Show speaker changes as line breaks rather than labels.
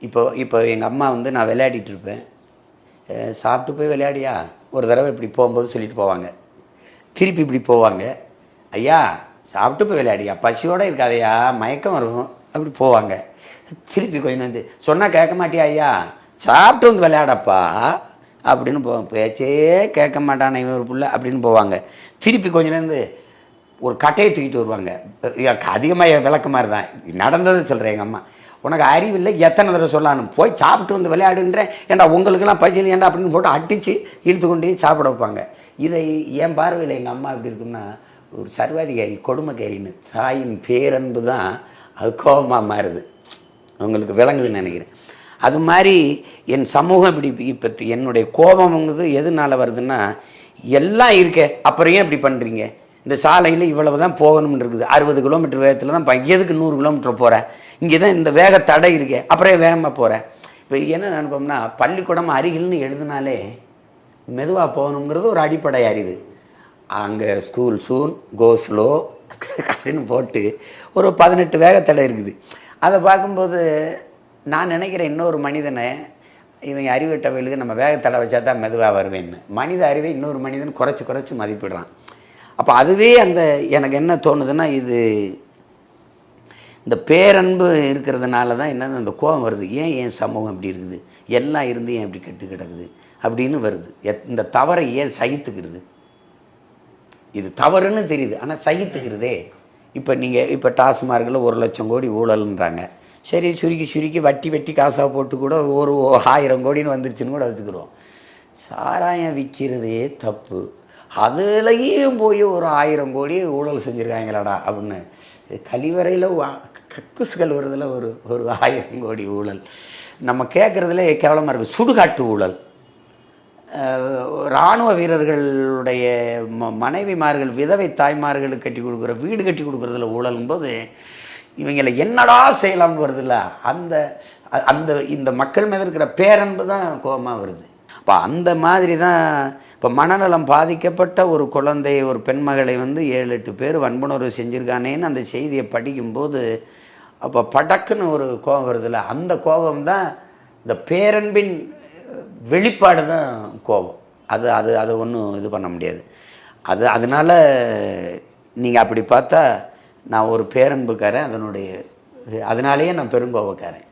இப்போ இப்போ எங்கள் அம்மா வந்து நான் விளையாடிட்டு இருப்பேன். சாப்பிட்டு போய் விளையாடியா? ஒரு தடவை இப்படி போகும்போது சொல்லிட்டு போவாங்க. திருப்பி இப்படி போவாங்க. ஐயா சாப்பிட்டு போய் விளையாடியா? பசியோடு இருக்காதையா? மயக்கம் வரும். அப்படி போவாங்க. திருப்பி கொஞ்சம் வந்து சொன்னால் கேட்க மாட்டியா ஐயா? சாப்பிட்டு வந்து விளையாடப்பா. அப்படின்னு போவாங்க பேச்சே கேட்க மாட்டானே இவன் ஒரு பிள்ளை. அப்படின்னு போவாங்க. திருப்பி கொஞ்ச நேரம் ஒரு கட்டையை தூக்கிட்டு வருவாங்க. அதிகமாக விளக்க மாதிரி தான் நடந்தது சொல்கிறேன் எங்கள் அம்மா. உனக்கு அறிவில்லை எத்தனை தடவை சொல்லணும் போய் சாப்பிட்டு வந்து விளையாடுன்றேன் ஏன்டா உங்களுக்கெல்லாம் பஜில் ஏன்டா அப்படின்னு போட்டு அடித்து இழுத்து கொண்டு போய் சாப்பிட வைப்பாங்க. இதை என் பார்வையில் எங்கள் அம்மா எப்படி இருக்குன்னா ஒரு சர்வாதிகாரி கொடுமைக்காரின்னு தாயின் பேரன்பு தான் அது கோபமாக மாறுது. உங்களுக்கு விளங்குதுன்னு நினைக்கிறேன். அது மாதிரி என் சமூகம் இப்படி இப்போ என்னுடைய கோபம்ங்கிறது எதனால வருதுன்னா எல்லாம் இருக்கே அப்புறம் ஏன் இப்படி பண்ணுறீங்க இந்த சாலையில் இவ்வளவு தான் போகணும்னு இருக்குது. அறுபது கிலோமீட்டர் வேகத்தில் தான் ப- எதுக்கு நூறு கிலோமீட்டர் போகிறேன் இங்கே தான் இந்த வேக தடை இருக்கே. அப்புறம் வேகமாக போகிறேன் இப்போ என்ன நினைப்போம்னா பள்ளிக்கூடம் அருகில்னு எழுதினாலே மெதுவாக போகணுங்கிறது ஒரு அடிப்படை அறிவு. அங்கே ஸ்கூல் சூன் கோ ஸ்லோ அப்படின்னு போட்டு ஒரு பதினெட்டு வேகத்தடை இருக்குது. அதை பார்க்கும்போது நான் நினைக்கிறேன் இன்னொரு மனிதனை இவன் அறிவிட்டவைகளுக்கு நம்ம வேகத்தடை வச்சா தான் மெதுவாக வருவேன்னு. மனித அறிவை இன்னொரு மனிதன் குறைச்சி குறைச்சி மதிப்பிடுறான். அப்போ அதுவே அந்த எனக்கு என்ன தோணுதுன்னா இது இந்த பேரன்பு இருக்கிறதுனால தான் என்னது அந்த கோபம் வருது. ஏன் என் சமூகம் இப்படி இருக்குது? எல்லாம் இருந்து ஏன் இப்படி கெட்டு கிடக்குது? அப்படின்னு வருது. எத்- இந்த தவறை ஏன் சகித்துக்கிறது? இது தவறுன்னு தெரியுது ஆனால் சகித்துக்கிறதே. இப்போ நீங்கள் இப்போ டாஸ்மார்க்கில் ஒரு லட்சம் கோடி ஊழல்ன்றாங்க. சரி சுருக்கி சுருக்கி வட்டி வெட்டி காசாக போட்டு கூட ஒரு ஆயிரம் கோடின்னு வந்துருச்சுன்னு கூட வச்சுக்கிறோம். சாராயம் விற்கிறதே தப்பு. அதுலேயும் போய் ஒரு ஆயிரம் கோடி ஊழல் செஞ்சுருக்காங்களாடா அப்படின்னு கழிவறையில் கக்குசுகள் கழுவுறதுல ஒரு ஒரு ஆயிரம் கோடி ஊழல். நம்ம கேட்குறதுல கேவலமாக இருக்குது சுடுகாட்டு ஊழல். இராணுவ வீரர்களுடைய ம மனைவிமார்கள் விதவை தாய்மார்களுக்கு கட்டி கொடுக்குற வீடு கட்டி கொடுக்குறதுல ஊழலும் போது இவங்களை என்னடா செய்யலாம்னு வருதுல்ல? அந்த அந்த இந்த மக்கள் மீது இருக்கிற பேரன்பு தான் கோபமாக வருது. அப்போ அந்த மாதிரி தான் இப்போ மனநலம் பாதிக்கப்பட்ட ஒரு குழந்தை ஒரு பெண்மகளை வந்து ஏழு எட்டு பேர் வன்புணர்வு செஞ்சுருக்கானேன்னு அந்த செய்தியை படிக்கும்போது அப்போ படக்குன்னு ஒரு கோபம் வருதுல்ல? அந்த கோபம் தான் இந்த பேரன்பின் வெளிப்பாடு தான் கோபம். அது அது அது ஒன்றும் இது பண்ண முடியாது. அது அதனால் நீங்கள் அப்படி பார்த்தா நான் ஒரு பேரன்புக்காரன் அதனுடைய அதனாலேயே நான் பெருங்கோபக்காரன்.